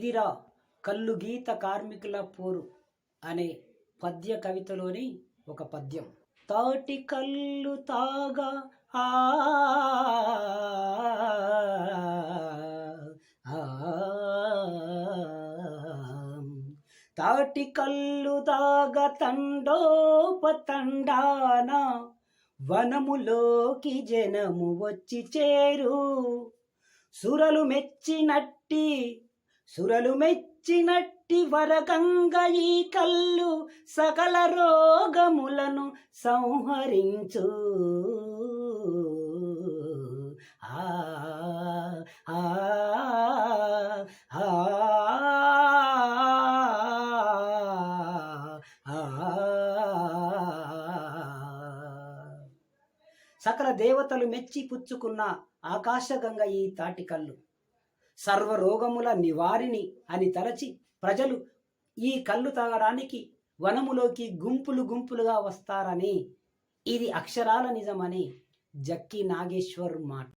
ఇదిరా కల్లుగీత కార్మికుల పోరు అనే పద్య కవితలోని ఒక పద్యం. తాటి కల్లు తాగా ఆ తాటి కల్లు తాగ తండోపతండాన వనములోకి జనము వచ్చి చేరు. సురలు మెచ్చినట్టి సురలు మెచ్చినట్టి వరగంగ ఈ కల్లు సకల రోగములను సంహరించు. ఆ ఆ సకల దేవతలు మెచ్చి పుచ్చుకున్న ఆకాశగంగ ఈ తాటికల్లు సర్వరోగముల నివారిణి అని తలచి ప్రజలు ఈ కళ్ళు తాగడానికి వనములోకి గుంపులు గుంపులుగా వస్తారని. ఇది అక్షరాల నిజమని జక్కి నాగేశ్వర్ మాట.